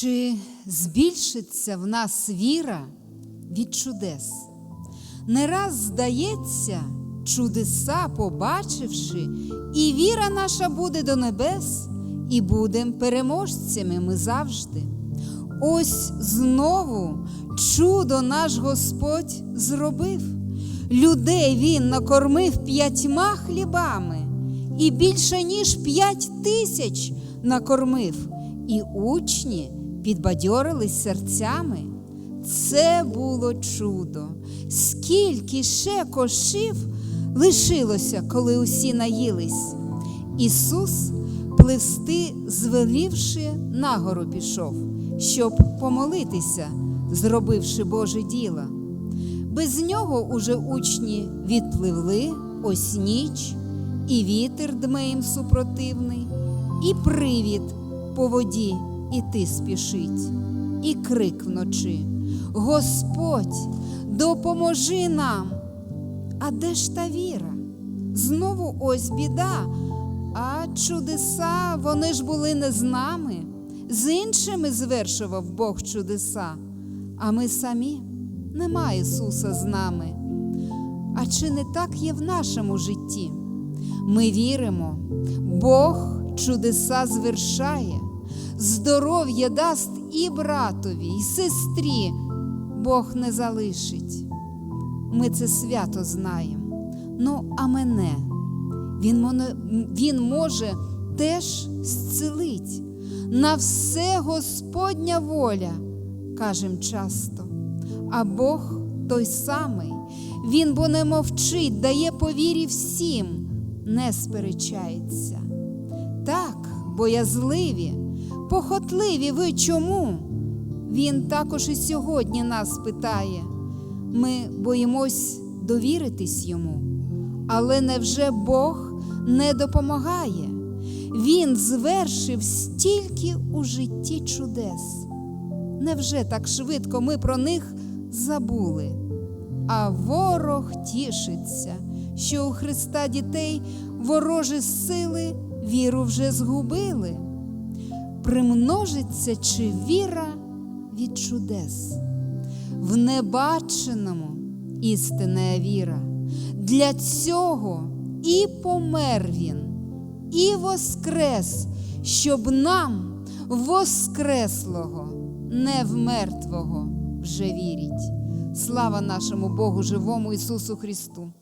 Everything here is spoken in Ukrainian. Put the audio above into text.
Чи збільшиться в нас віра від чудес? Не раз здається, чудеса побачивши, і віра наша буде до небес, і будем переможцями ми завжди. Ось знову чудо наш Господь зробив. Людей Він накормив п'ятьма хлібами, і більше ніж п'ять тисяч накормив, і учні підбадьорились серцями. Це було чудо. Скільки ще кошів лишилося, коли усі наїлись. Ісус, пливсти, звелівши, нагору пішов, щоб помолитися, зробивши Боже діло. Без нього уже учні відпливли ось ніч, і вітер дме їм супротивний, і привід по воді іти спішить, і крик вночі. Господь, допоможи нам. А де ж та віра? Знову ось біда, а чудеса вони ж були не з нами, з іншими звершував Бог чудеса, а ми самі нема Ісуса з нами. А чи не так є в нашому житті? Ми віримо, Бог чудеса звершає, здоров'я дасть і братові, і сестрі, Бог не залишить. Ми це свято знаємо. Ну, а мене він, він може теж зцілить. На все Господня воля, кажем часто. А Бог той самий, Він бо не мовчить, дає повірі всім, не сперечається. Так, боязливі, похотливі ви чому? Він також і сьогодні нас питає. Ми боїмось довіритись йому, але невже Бог не допомагає? Він звершив стільки у житті чудес. Невже так швидко ми про них забули? А ворог тішиться, що у Христа дітей ворожі сили віру вже згубили. Примножиться чи віра від чудес? В небаченому істинна віра. Для цього і помер він, і воскрес, щоб нам воскреслого, не в мертвого вже вірить. Слава нашому Богу живому Ісусу Христу!